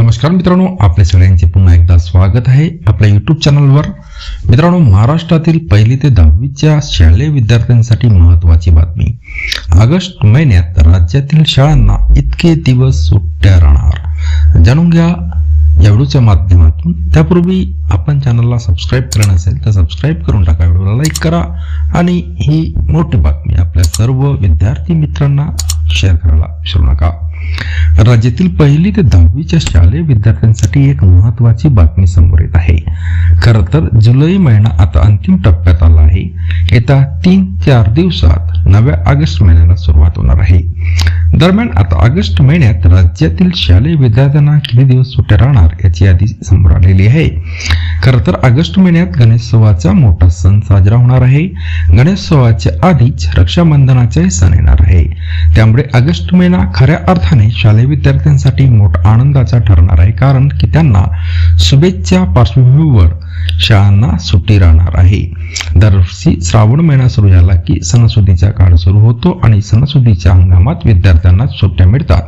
नमस्कार मित्रांनो आपल्या सगळ्यांचे पुन्हा एकदा स्वागत आहे आपल्या युट्यूब चॅनलवर मित्रांनो महाराष्ट्रातील पहिली ते दहावीच्या शालेय विद्यार्थ्यांसाठी महत्त्वाची बातमी. ऑगस्ट महिन्यात राज्यातील शाळांना इतके दिवस सुट्ट्या राहणार. जाणून घ्या या व्हिडिओच्या माध्यमातून. त्यापूर्वी आपण चॅनलला सबस्क्राईब करणं असेल तर सबस्क्राईब करून टाका. व्हिडिओला लाईक करा आणि ही मोठी बातमी आपल्या सर्व विद्यार्थी मित्रांना शेअर करायला विसरू नका. राज्यातील पहिली ते दहावीच्या शालेय विद्यार्थ्यांसाठी एक महत्वाची बातमी समोर येत आहे. खर तर जुलै महिना आता अंतिम टप्प्यात आला आहे. येत्या तीन चार दिवसात नव्या ऑगस्ट महिन्याला सुरुवात होणार आहे. दरम्यान आता ऑगस्ट महिन्यात राज्यातील शालेय विद्यार्थ्यांना किती दिवस सुट्ट्या राहणार याची यादी समोर आलेली आहे. खरं तर ऑगस्ट महिन्यात गणेशोत्सवाचा मोठा सण साजरा होणार आहे. गणेशोत्सवाच्या आधीच रक्षाबंधनाचाही सण येणार आहे. त्यामुळे ऑगस्ट महिना खऱ्या अर्थाने शालेय विद्यार्थ्यांसाठी मोठा आनंदाचा ठरणार आहे. कारण की त्यांना शुभेच्छा पार्श्वभूमीवर शाळांना सुट्टी राहणार आहे. दरवर्षी श्रावण महिना सुरू झाला की सणासुदीचा काळ सुरू होतो आणि सणासुदीच्या हंगामात विद्यार्थ्यांना सुट्ट्या मिळतात.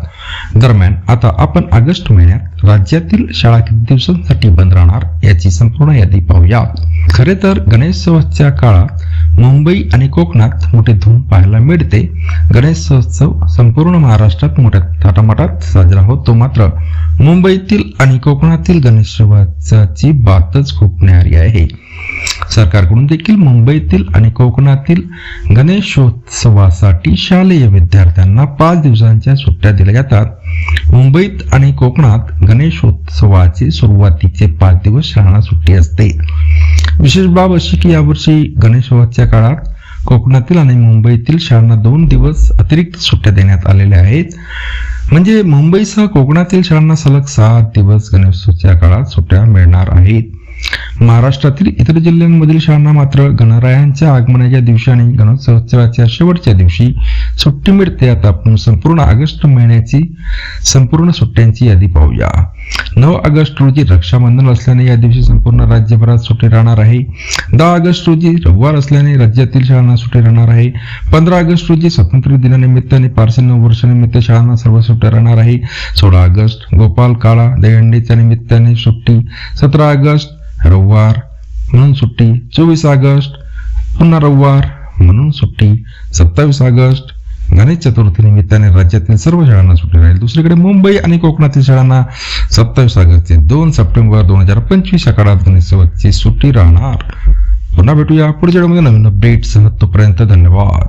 दरम्यान आता आपण ऑगस्ट महिन्यात राज्यातील शाळा किती दिवसांसाठी बंद राहणार याची संपूर्ण यादी पाहूया. खरे तर गणेशोत्सवाच्या काळात मुंबई आणि कोकणात मोठी धूम पाहायला मिळते. गणेशोत्सव संपूर्ण महाराष्ट्रात मोठ्या थाटामाटात साजरा होतो मात्र मुंबईतील आणि कोकणातील गणेशोत्सवाची बातच खूप न्यारी आहे. सरकारकडून देखील मुंबईतील आणि कोकणातील गणेशोत्सवासाठी शालेय विद्यार्थ्यांना पाच दिवसांच्या सुट्ट्या दिल्या जातात. मुंबईत आणि कोकणात गणेशोत्सवाचे सुरुवातीचे पाच दिवस शाळांना सुट्टी असते. विशेष बाब अशी की यावर्षी गणेशोत्सवाच्या काळात कोकणातील आणि मुंबईतील शाळांना दोन दिवस अतिरिक्त सुट्ट्या देण्यात आलेल्या आहेत. म्हणजे मुंबईसह कोकणातील शाळांना सलग सात दिवस गणेशोत्सवाच्या काळात सुट्ट्या मिळणार आहेत. महाराष्ट्रातील इतर जिल्ह्यांमधील शाळांना मात्र गणरायांच्या आगमनाच्या दिवशी आणि गणेशोत्सवाच्या शेवटच्या दिवशी सुट्टी मिळते. आता आपण संपूर्ण ऑगस्ट महिन्याची संपूर्ण सुट्ट्यांची यादी पाहूया. नऊ ऑगस्ट रोजी रक्षाबंधन असल्याने या दिवशी संपूर्ण राज्यभरात सुट्टी राहणार आहे. दहा ऑगस्ट रोजी रविवार असल्याने राज्यातील शाळांना सुट्टी राहणार आहे. पंधरा ऑगस्ट रोजी स्वातंत्र्य दिनानिमित्त आणि पारसी नऊ वर्षानिमित्त शाळांना सर्व सुट्ट्या राहणार आहे. सोळा ऑगस्ट गोपाल काळा दहीहंडीच्या निमित्ताने सुट्टी सतरा ऑगस्ट रविवार म्हणून सुट्टी चोवीस ऑगस्ट पुन्हा रविवार म्हणून सुट्टी सत्तावीस ऑगस्ट. गणेश चतुर्थी निमित्ताने राज्यातील सर्व शाळांना सुट्टी राहील. दुसरीकडे मुंबई आणि कोकणातील शाळांना सत्तावीस ऑगस्ट ते दोन सप्टेंबर दोन हजार पंचवीस या काळात गणेशोत्सवाची सुट्टी राहणार. पुन्हा भेटूया पुढच्या वेळेमध्ये नवीन अपडेटसह तोपर्यंत धन्यवाद.